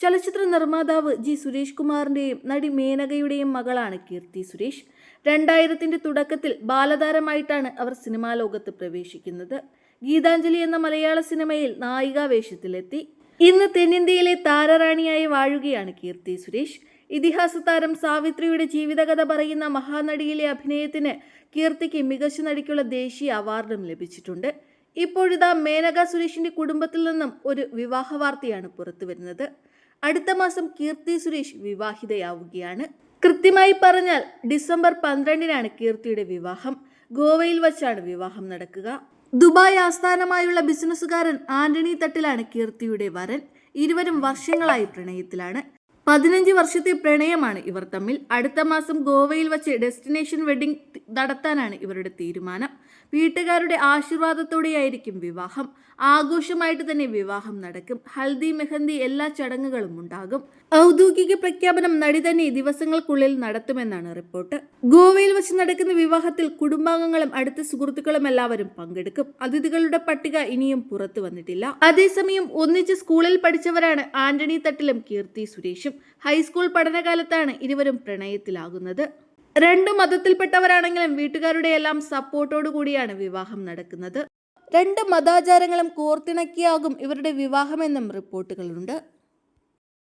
ചലച്ചിത്ര നിർമ്മാതാവ് ജി സുരേഷ് കുമാറിന്റെയും നടി മേനകയുടെയും മകളാണ് കീർത്തി സുരേഷ്. രണ്ടായിരത്തിന്റെ തുടക്കത്തിൽ ബാലതാരമായിട്ടാണ് അവർ സിനിമാ ലോകത്ത് പ്രവേശിക്കുന്നത്. ഗീതാഞ്ജലി എന്ന മലയാള സിനിമയിൽ നായികാവേഷത്തിലെത്തി ഇന്ന് തെന്നിന്ത്യയിലെ താരറാണിയായി വാഴുകയാണ് കീർത്തി സുരേഷ്. ഇതിഹാസ താരം സാവിത്രിയുടെ ജീവിതകഥ പറയുന്ന മഹാനടിയിലെ അഭിനയത്തിന് കീർത്തിക്ക് മികച്ച നടിക്കുള്ള ദേശീയ അവാർഡും ലഭിച്ചിട്ടുണ്ട്. ഇപ്പോഴിതാ മേനക സുരേഷിന്റെ കുടുംബത്തിൽ നിന്നും ഒരു വിവാഹ വാർത്തയാണ് പുറത്തു വരുന്നത് അടുത്ത മാസം കീർത്തി സുരേഷ് വിവാഹിതയാവുകയാണ്. കൃത്യമായി പറഞ്ഞാൽ ഡിസംബർ പന്ത്രണ്ടിനാണ് കീർത്തിയുടെ വിവാഹം. ഗോവയിൽ വച്ചാണ് വിവാഹം നടക്കുക. ദുബായ് ആസ്ഥാനമായുള്ള ബിസിനസ്സുകാരൻ ആന്റണി തട്ടിലാണ് കീർത്തിയുടെ വരൻ. ഇരുവരും വർഷങ്ങളായി പ്രണയത്തിലാണ്. പതിനഞ്ച് വർഷത്തെ പ്രണയമാണ് ഇവർ തമ്മിൽ. അടുത്ത മാസം ഗോവയിൽ വച്ച് ഡെസ്റ്റിനേഷൻ വെഡിംഗ് നടത്താനാണ് ഇവരുടെ തീരുമാനം. വീട്ടുകാരുടെ ആശീർവാദത്തോടെയായിരിക്കും വിവാഹം. ആഘോഷമായിട്ട് തന്നെ വിവാഹം നടക്കും. ഹൽദി മെഹന്തി എല്ലാ ചടങ്ങുകളും ഉണ്ടാകും. ഔദ്യോഗിക പ്രഖ്യാപനം നടി തന്നെ ദിവസങ്ങൾക്കുള്ളിൽ നടത്തുമെന്നാണ് റിപ്പോർട്ട്. ഗോവയിൽ വച്ച് നടക്കുന്ന വിവാഹത്തിൽ കുടുംബാംഗങ്ങളും അടുത്ത സുഹൃത്തുക്കളും എല്ലാവരും പങ്കെടുക്കും. അതിഥികളുടെ പട്ടിക ഇനിയും പുറത്തു വന്നിട്ടില്ല. അതേസമയം ഒന്നിച്ച് സ്കൂളിൽ പഠിച്ചവരാണ് ആന്റണി തട്ടിലും കീർത്തി സുരേഷും. ഹൈസ്കൂൾ പഠനകാലത്താണ് ഇരുവരും പ്രണയത്തിലാകുന്നത്. രണ്ടു മതത്തിൽപ്പെട്ടവരാണെങ്കിലും വീട്ടുകാരുടെ എല്ലാം സപ്പോർട്ടോടു കൂടിയാണ് വിവാഹം നടക്കുന്നത്. രണ്ട് മതാചാരങ്ങളും കോർത്തിണക്കിയാകും ഇവരുടെ വിവാഹമെന്നും റിപ്പോർട്ടുകളുണ്ട്.